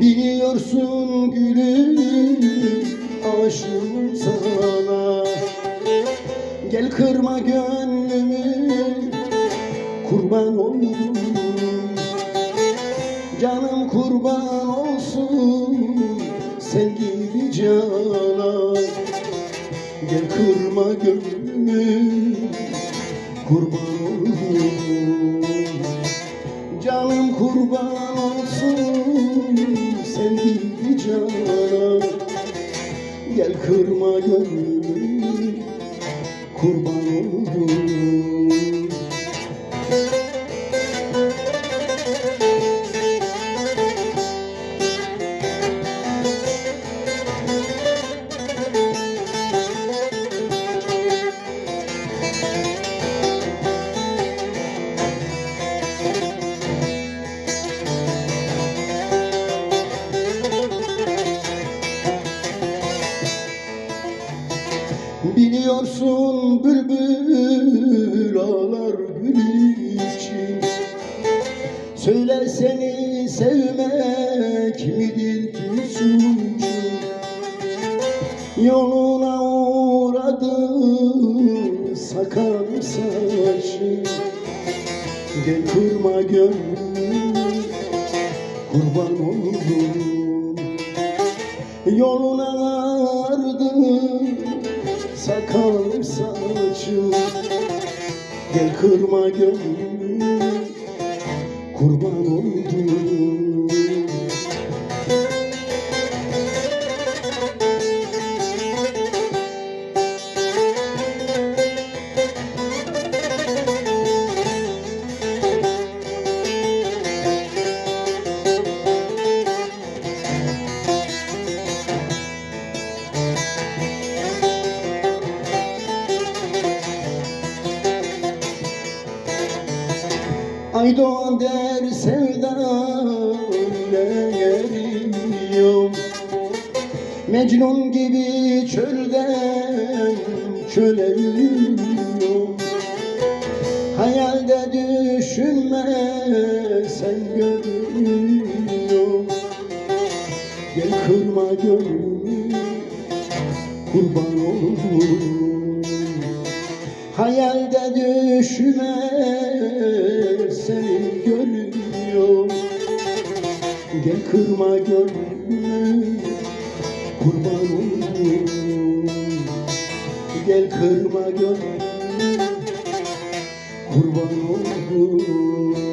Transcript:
Biliyorsun gülüm aşığım sana. Gel kırma gönlümü kurban oldum Canım kurban olsun sevgili cana Gel kırma gönlümü kurban oldum Canım kurban kırma gönlümü kurban olurum Biliyorsun bülbül ağlar gül için. Söyle seni sevmek midir ki suçu? Yoluna uğradım sakar saçı. Gel kırma gönlümü kurban olurum Yoluna sakal saçım Gel kırma gönlümü. Kurban oldum Ay doğan der sevda ile eriyorum Mecnun gibi çölden çöle yürüyorum Hayalde düşünme sen görüyorum Gel kırma gönlümü kurban olurum. Hayalde düşme kırma gönlümü kurban olurum Gel kırma gönlümü kurban olurum